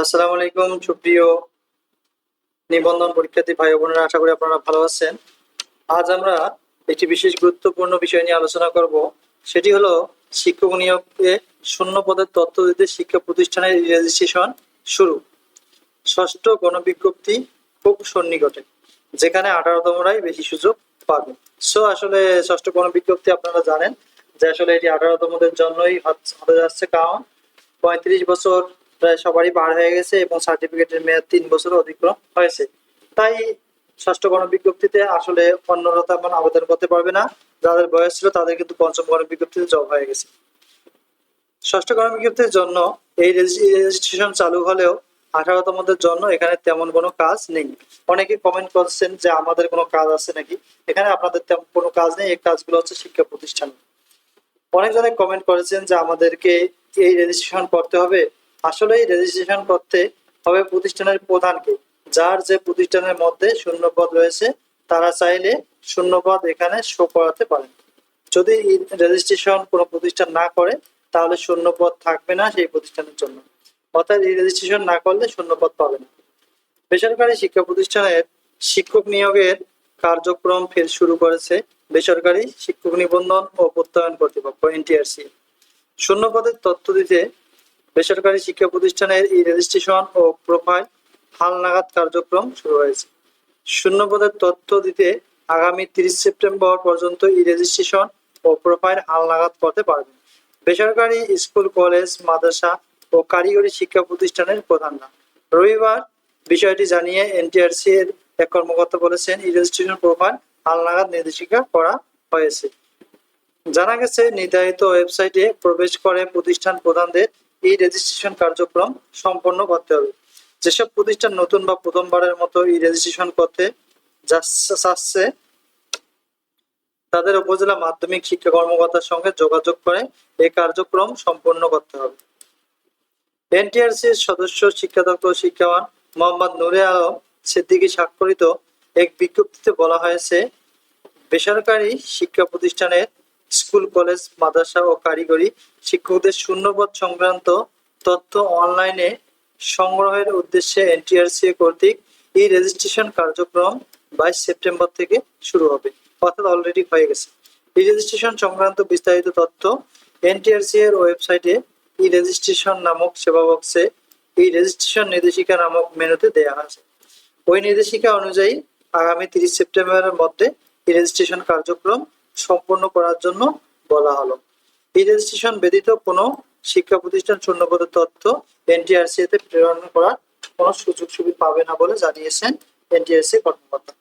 আসসালামু আলাইকুম, সুপ্রিয় নিবন্ধন পরীক্ষার্থী ভাই বোনেরা, আশা করি আপনারা ভালো আছেন। আজ আমরা একটি বিশেষ গুরুত্বপূর্ণ বিষয় নিয়ে আলোচনা করব। সেটি হলো শিক্ষক নিয়োগে শূন্য পদের তথ্য দিতে শিক্ষা প্রতিষ্ঠানের রেজিস্ট্রেশন শুরু। ষষ্ঠ গণবিজ্ঞপ্তি খুব সন্নিকটে, যেখানে আঠারোতমরাই বেশি সুযোগ পাবে। সো আসলে ষষ্ঠ গণবিজ্ঞপ্তি আপনারা জানেন যে আসলে এটি আঠারোতমদের জন্যই হতে যাচ্ছে কারণ পঁয়ত্রিশ বছর প্রায় সবারই পার হয়ে গেছে এবং সার্টিফিকেটের মেয়াদ তিন বছর অতিক্রম হয়েছে। তাই ষষ্ঠ গণবিজ্ঞপ্তিতে আসলে অন্যরা তেমন আবেদন করতে পারবে না। যাদের বয়স ছিল তাদের কিন্তু পঞ্চম গণবিজ্ঞপ্তিতে জব হয়ে গেছে। ষষ্ঠ গণবিজ্ঞপ্তির জন্য এই রেজিস্ট্রেশন চালু হলেও আঠারোতমদের জন্য এখানে তেমন কোনো কাজ নেই। অনেকে কমেন্ট করছেন যে আমাদের কোনো কাজ আছে নাকি? এখানে আপনাদের তেমন কোনো কাজ নেই। এই কাজগুলো হচ্ছে শিক্ষা প্রতিষ্ঠান। অনেকজনে কমেন্ট করেছেন যে আমাদেরকে এই রেজিস্ট্রেশন করতে হবে। আসলে এই রেজিস্ট্রেশন করতে হবে প্রতিষ্ঠানের প্রধানকে। যার যে প্রতিষ্ঠানের মধ্যে শূন্যপদ রয়েছে, তারা চাইলে শূন্যপদ এখানে শো করাতে পারেন। যদি রেজিস্ট্রেশন কোনো প্রতিষ্ঠান না করে, তাহলে শূন্যপদ থাকবে না সেই প্রতিষ্ঠানের জন্য। অর্থাৎ এই রেজিস্ট্রেশন না করলে শূন্যপদ পাবে না। বেসরকারি শিক্ষা প্রতিষ্ঠানের শিক্ষক নিয়োগের কার্যক্রম ফের শুরু করেছে বেসরকারি শিক্ষক নিবন্ধন ও প্রত্যয়ন কর্তৃপক্ষ, এনটিআরসি। শূন্য পদের তথ্য দিতে বেসরকারি শিক্ষা প্রতিষ্ঠানের এই রেজিস্ট্রেশন ও প্রোফাইল হালনাগাদ কার্যক্রম শুরু হয়েছে। শূন্য পদের তথ্য দিতে আগামী তিরিশ সেপ্টেম্বর পর্যন্ত এই রেজিস্ট্রেশন ও প্রোফাইল হালনাগাদ করতে পারবেন। বেসরকারি স্কুল, কলেজ, মাদ্রাসা ও কারিগরি শিক্ষা প্রতিষ্ঠানের প্রধানরা। রবিবার বিষয়টি জানিয়ে এনটিআরসি এর এক কর্মকর্তা বলেছেন, এই রেজিস্ট্রেশন প্রোফাইল হালনাগাদ নির্দেশিকা করা হয়েছে। জানা গেছে, নির্ধারিত ওয়েবসাইটে প্রবেশ করে প্রতিষ্ঠান প্রধানদের এই রেজিস্ট্রেশন কার্যক্রম সম্পন্ন করতে হবে। যেসব প্রতিষ্ঠান নতুন বা প্রথমবারের মতো এই রেজিস্ট্রেশন করতে চাচ্ছে, তাদের উপজেলা মাধ্যমিক শিক্ষা কর্মকর্তার সঙ্গে যোগাযোগ করে এই কার্যক্রম সম্পন্ন করতে হবে। এনটিআরসির সদস্য শিক্ষা দপ্তর শিক্ষাবান মোহাম্মদ নুরে আলম সিদ্দিকী স্বাক্ষরিত এক বিজ্ঞপ্তিতে বলা হয়েছে, বেসরকারি শিক্ষা প্রতিষ্ঠানের স্কুল, কলেজ, মাদ্রাসা ও কারিগরি শিক্ষকদের শূন্যপদ সংক্রান্ত তথ্য অনলাইনে সংগ্রহের উদ্দেশ্যে এনটিআরসি কর্তৃক এই রেজিস্ট্রেশন কার্যক্রম বাইশ সেপ্টেম্বর থেকে শুরু হবে, অর্থাৎ অলরেডি হয়ে গেছে। এই রেজিস্ট্রেশন সংক্রান্ত বিস্তারিত তথ্য এনটিআরসি এর ওয়েবসাইটে ই রেজিস্ট্রেশন নামক সেবা বক্সে এই রেজিস্ট্রেশন নির্দেশিকা নামক মেনুতে দেওয়া আছে। ওই নির্দেশিকা অনুযায়ী আগামী তিরিশ সেপ্টেম্বরের মধ্যে এই রেজিস্ট্রেশন কার্যক্রম সম্পন্ন করার জন্য বলা হলো। এই রেজিস্ট্রেশন ব্যতীত কোনো শিক্ষা প্রতিষ্ঠান শূন্যপদের তথ্য এনটিআরসি তে প্রেরণ করার কোনো সুযোগ সুবিধা পাবে না বলে জানিয়েছেন এনটিআরসি কর্মকর্তা।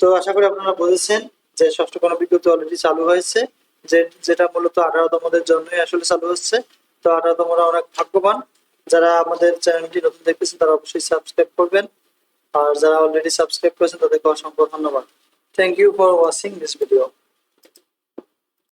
তো আশা করি আপনারা বুঝেছেন যে ষষ্ঠ কোনো বিজ্ঞপ্তি অলরেডি চালু হয়েছে, যে যেটা মূলত আঠারোতমদের জন্যই আসলে চালু হচ্ছে। তো আঠারোতমরা অনেক ভাগ্যবান। যারা আমাদের চ্যানেলটি নতুন দেখতেছেন, তারা অবশ্যই সাবস্ক্রাইব করবেন। আর যারা অলরেডি সাবস্ক্রাইব করেছেন, তাদেরকে অসংখ্য ধন্যবাদ। Thank you for watching this video